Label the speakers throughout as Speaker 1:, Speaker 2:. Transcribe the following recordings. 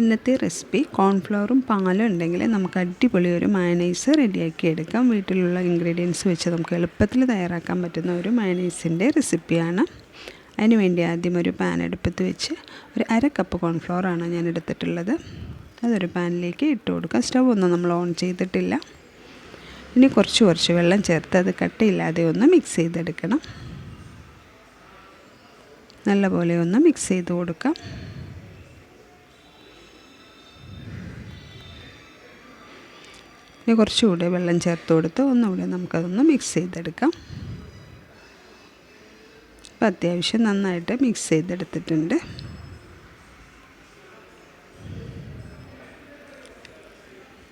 Speaker 1: ഇന്നത്തെ റെസിപ്പി കോൺഫ്ലവറും പാലും ഉണ്ടെങ്കിൽ നമുക്ക് അടിപൊളി ഒരു മയണൈസ് റെഡിയാക്കി എടുക്കാം. വീട്ടിലുള്ള ഇൻഗ്രീഡിയൻസ് വെച്ച് നമുക്ക് എളുപ്പത്തിൽ തയ്യാറാക്കാൻ പറ്റുന്ന ഒരു മയണൈസിന്റെ റെസിപ്പിയാണ് അതിനുവേണ്ടി ആദ്യം ഒരു പാൻ എടുപ്പത്ത് വെച്ച് ഒരു അര കപ്പ് കോൺഫ്ലവറാണ് ഞാൻ എടുത്തിട്ടുള്ളത്. അതൊരു പാനിലേക്ക് ഇട്ട് കൊടുക്കാം. സ്റ്റവ് ഒന്നും നമ്മൾ ഓൺ ചെയ്തിട്ടില്ല. ഇനി കുറച്ച് കുറച്ച് വെള്ളം ചേർത്ത് അത് കട്ടയില്ലാതെ ഒന്ന് മിക്സ് ചെയ്തെടുക്കണം. നല്ലപോലെ ഒന്ന് മിക്സ് ചെയ്ത് കൊടുക്കാം. ഇനി കുറച്ചുകൂടെ വെള്ളം ചേർത്ത് കൊടുത്ത് ഒന്നുകൂടെ നമുക്കതൊന്ന് മിക്സ് ചെയ്തെടുക്കാം. അപ്പോൾ അത്യാവശ്യം നന്നായിട്ട് മിക്സ് ചെയ്തെടുത്തിട്ടുണ്ട്.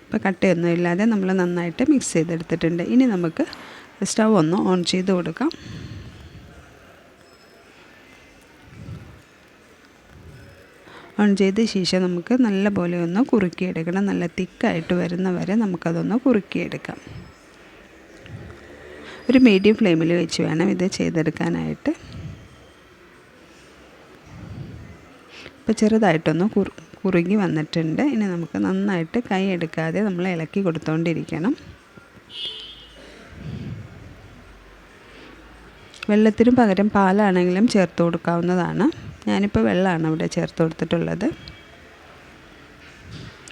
Speaker 1: ഇപ്പോൾ കട്ടയൊന്നും ഇല്ലാതെ നമ്മൾ നന്നായിട്ട് മിക്സ് ചെയ്തെടുത്തിട്ടുണ്ട്. ഇനി നമുക്ക് സ്റ്റൗ ഒന്ന് ഓൺ ചെയ്ത് കൊടുക്കാം. ഓൺ ചെയ്ത ശേഷം നമുക്ക് നല്ല പോലെ ഒന്ന് കുറുക്കിയെടുക്കണം. നല്ല തിക്കായിട്ട് വരുന്ന വരെ നമുക്കതൊന്ന് കുറുക്കിയെടുക്കാം. ഒരു മീഡിയം ഫ്ലെയിമിൽ വെച്ച് വേണം ഇത് ചെയ്തെടുക്കാനായിട്ട്. ഇപ്പോൾ ചെറുതായിട്ടൊന്ന് കുറു കുറുകി വന്നിട്ടുണ്ട്. ഇനി നമുക്ക് നന്നായിട്ട് കൈ എടുക്കാതെ നമ്മൾ ഇളക്കി കൊടുത്തുകൊണ്ടിരിക്കണം വെള്ളത്തിന് പകരം പാലാണെങ്കിലും ചേർത്ത് കൊടുക്കാവുന്നതാണ്. ഞാനിപ്പോൾ വെള്ളമാണ് ഇവിടെ ചേർത്ത് കൊടുത്തിട്ടുള്ളത്.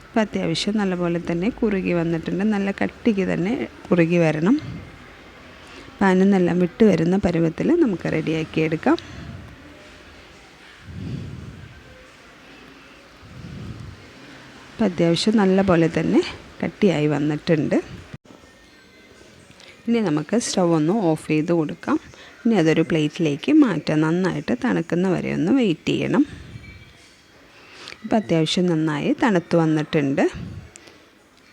Speaker 1: അപ്പോൾ അത്യാവശ്യം നല്ലപോലെ തന്നെ കുറുകി വന്നിട്ടുണ്ട്. നല്ല കട്ടിക്ക് തന്നെ കുറുകി വരണം. പാനെന്നെല്ലാം വിട്ട് വരുന്ന പരുവത്തിൽ നമുക്ക് റെഡിയാക്കി എടുക്കാം. അപ്പോൾ അത്യാവശ്യം നല്ല പോലെ തന്നെ കട്ടിയായി വന്നിട്ടുണ്ട്. ഇനി നമുക്ക് സ്റ്റൗ ഒന്ന് ഓഫ് ചെയ്ത് കൊടുക്കാം. ഇനി അതൊരു പ്ലേറ്റിലേക്ക് മാറ്റാം. നന്നായിട്ട് തണുക്കുന്ന വരെ ഒന്ന് വെയിറ്റ് ചെയ്യണം. ഇപ്പം അത്യാവശ്യം നന്നായി തണുത്ത് വന്നിട്ടുണ്ട്.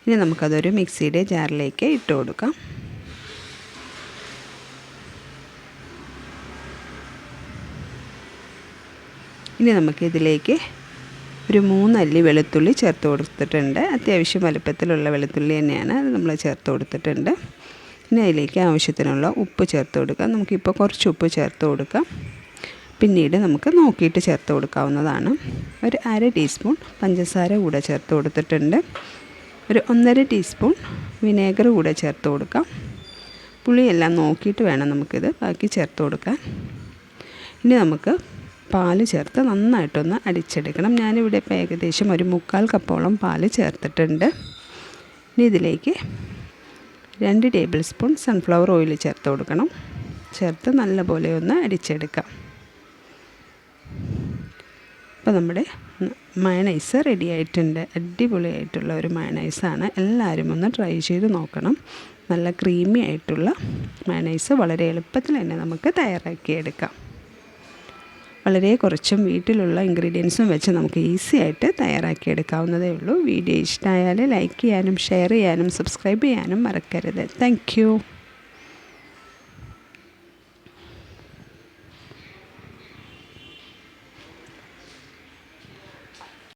Speaker 1: ഇനി നമുക്കതൊരു മിക്സിയുടെ ജാറിലേക്ക് ഇട്ട് കൊടുക്കാം. ഇനി നമുക്കിതിലേക്ക് ഒരു മൂന്നല്ലി വെളുത്തുള്ളി ചേർത്ത് കൊടുത്തിട്ടുണ്ട്. അത്യാവശ്യം വലുപ്പത്തിലുള്ള വെളുത്തുള്ളി തന്നെയാണ് അത് നമ്മൾ ചേർത്ത് കൊടുത്തിട്ടുണ്ട്. ഇനി അതിലേക്ക് ആവശ്യത്തിനുള്ള ഉപ്പ് ചേർത്ത് കൊടുക്കാം. നമുക്കിപ്പോൾ കുറച്ച് ഉപ്പ് ചേർത്ത് കൊടുക്കാം. പിന്നീട് നമുക്ക് നോക്കിയിട്ട് ചേർത്ത് കൊടുക്കാവുന്നതാണ്. ഒരു അര ടീസ്പൂൺ പഞ്ചസാര കൂടെ ചേർത്ത് കൊടുത്തിട്ടുണ്ട്. ഒരു ഒന്നര ടീസ്പൂൺ വിനേഗർ കൂടെ ചേർത്ത് കൊടുക്കാം. പുളിയെല്ലാം നോക്കിയിട്ട് വേണം നമുക്കിത് ബാക്കി ചേർത്ത് കൊടുക്കാൻ. ഇനി നമുക്ക് പാൽ ചേർത്ത് നന്നായിട്ടൊന്ന് അടിച്ചെടുക്കണം. ഞാനിവിടെ ഇപ്പോൾ ഏകദേശം ഒരു മുക്കാൽ കപ്പോളം പാൽ ചേർത്തിട്ടുണ്ട്. ഇനി ഇതിലേക്ക് രണ്ട് ടേബിൾ സ്പൂൺ സൺഫ്ലവർ ഓയിൽ ചേർത്ത് കൊടുക്കണം. ചേർത്ത് നല്ലപോലെ ഒന്ന് അരിച്ചെടുക്കാം അപ്പോൾ നമ്മുടെ മയണൈസ് റെഡി ആയിട്ടുണ്ട്. അടിപൊളിയായിട്ടുള്ള ഒരു മയണൈസാണ് എല്ലാവരും ഒന്ന് ട്രൈ ചെയ്ത് നോക്കണം. നല്ല ക്രീമി ആയിട്ടുള്ള മയണൈസ് വളരെ എളുപ്പത്തിൽ തന്നെ നമുക്ക് തയ്യാറാക്കിയെടുക്കാം. വളരെ കുറച്ചും വീട്ടിലുള്ള ഇൻഗ്രീഡിയൻസും വെച്ച് നമുക്ക് ഈസി ആയിട്ട് തയ്യാറാക്കിയെടുക്കാവുന്നതേ ഉള്ളൂ. വീഡിയോ ഇഷ്ടമായാൽ ലൈക്ക് ചെയ്യാനും ഷെയർ ചെയ്യാനും സബ്സ്ക്രൈബ് ചെയ്യാനും മറക്കരുത്. താങ്ക്